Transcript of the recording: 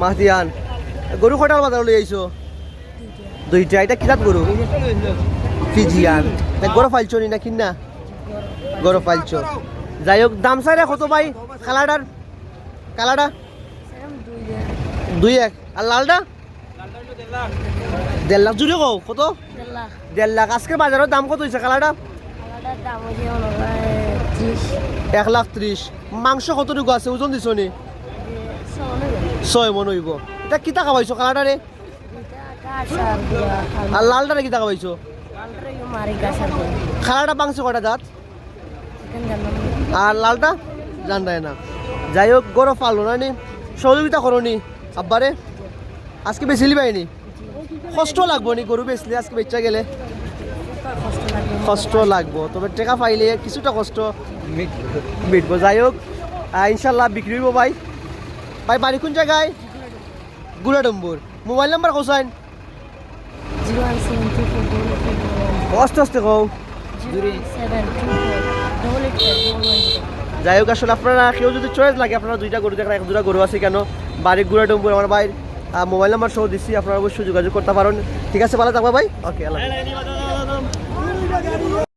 মাহতিয়ান গরু কটার বাজার লই আইছো দুইটা এটা কিরাত গরু ফিজিয়ান গরু ফাইলছো নি না কিনা? গরু ফাইলছো যাই হোক দাম চাইরে কত ভাই কালাডার কালাডা? দুই এক। আর লালডা? দেড় লাখ। জুড়ে কও কত? দেড় লাখ। আজকের বাজারের দাম কত হয়েছে কালাডা? এক লাখ ত্রিশ মাংস কতটুকু আছে? ওজন দিছ নি? ছয় মন হইব। এটা কিতা খাবাইছো কালাডারে আর লালডারে কিতা খাবাইছো? খালাটা মাংস কটা দাঁত আর লালটা? জানটায় না। যাই হোক গরো ফালো না নি। সহযোগিতা করো নি আব্বারে। আজকে বেশি পাইনি। কষ্ট লাগবো নি, গরু বেচলে আজকে বেচা গেলে। কষ্ট লাগবো, তবে টেকা পাইলে কিছুটা কষ্ট মিটবো। যাই হোক ইনশাল্লাহ বিক্রি হইব ভাই। ভাই বাড়ি কোন জায়গায়? গুড়াডম্বুর। মোবাইল নাম্বার কোসাইন আস্তে আস্তে কও। যাই হোক আসলে আপনারা কেউ যদি চয়েস লাগে আপনারা দুইটা গরু দেখেন এক দুটা গরু আছে কেন? বাড়ি গুড়া ডম্বুর আমার ভাই মোবাইল নাম্বার সহ দিচ্ছি আপনারা অবশ্যই যোগাযোগ করতে পারেন। ঠিক আছে ভালো থাকবে ভাই। ওকে আল্লাহ।